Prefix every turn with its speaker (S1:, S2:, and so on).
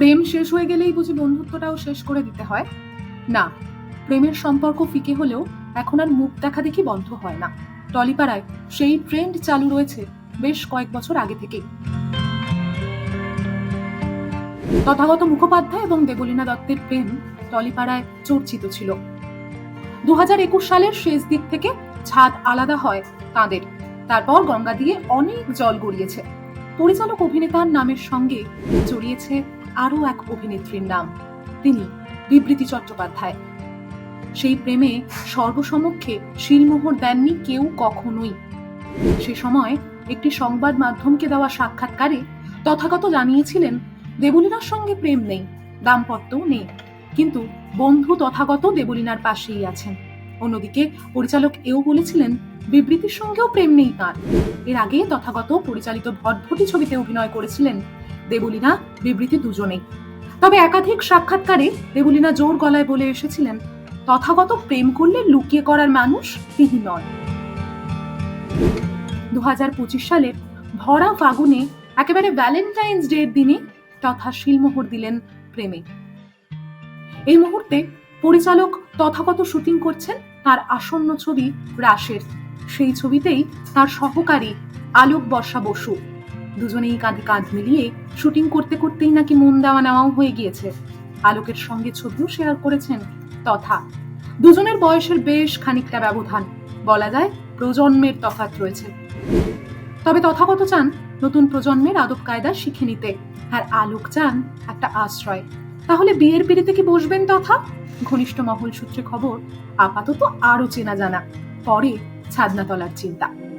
S1: প্রেম শেষ হয়ে গেলেই বুঝি বন্ধুত্বটাও শেষ করে দিতে হয়? না, প্রেমের সম্পর্ক ফিকে হলেও এখন আর মুখ দেখা দেখি বন্ধ হয় না। টলিপাড়ায় সেই ট্রেন্ড চালু রয়েছে বেশ কয়েক বছর আগে থেকেই। তথাগত মুখোপাধ্যায় এবং দেবলীনা দত্তের প্রেম টলিপাড়ায় চর্চিত ছিল। দু একুশ সালের শেষ দিক থেকে ছাদ আলাদা হয় তাঁদের। তারপর গঙ্গা দিয়ে অনেক জল গড়িয়েছে। পরিচালক অভিনেতার নামের সঙ্গে জড়িয়েছে আরও এক অভিনেত্রীর নাম। তিনি বিবৃতি চট্টোপাধ্যায়। সেই প্রেমে সর্বসমক্ষে শিলমোহর দেননি কেউ কখনোই। সে সময় একটি সংবাদ মাধ্যমকে দেওয়া সাক্ষাৎকারে তথাগত জানিয়েছিলেন, দেবলীনার সঙ্গে প্রেম নেই, দাম্পত্যও নেই। কিন্তু বন্ধু তথাগত দেবলীনার পাশেই আছেন। অন্যদিকে পরিচালক এও বলেছিলেন, বিবৃতির সঙ্গেও প্রেম নেই তাঁর। এর আগে তথাগত পরিচালিত ভটভটি ছবিতে অভিনয় করেছিলেন দেবলীনা বিবৃতি দুজনেই। তবে একাধিক সাক্ষাৎকারে দেবলীনা জোর গলায় বলে এসেছিলেন, তথাগত প্রেম করলে লুকিয়ে করার মানুষ তিনি নন। দু হাজার পঁচিশ সালের ভরা ফাগুনে, একেবারে ভ্যালেন্টাইন্স ডে এর দিনে তথা শিলমোহর দিলেন প্রেমে। এই মুহূর্তে পরিচালক তথাগত শুটিং করছেন তার আসন্ন ছবি রাসের সেই ছবিতেই তার সহকারী আলোক বর্ষা বসু। দুজনেই কাঁধে কাঁধ মিলিয়ে শুটিং করতে করতেই নাকি মন দেওয়া নেওয়াও হয়ে গিয়েছে। আলোকের সঙ্গে ছবিও শেয়ার করেছেন তথা। দুজনের বয়সের বেশ খানিকটা ব্যবধান, বলা যায় প্রজন্মের তফাৎ রয়েছে। তবে তথাগত চান নতুন প্রজন্মের আদব কায়দা শিখে নিতে। আর আলোক চান একটা আশ্রয়। তাহলে বিয়ের পিড়িতে কি বসবেন তথা? ঘনিষ্ঠ মহল সূত্রে খবর, আপাতত আরও চেনা জানা। পরে ছাদনাতলার চিন্তা।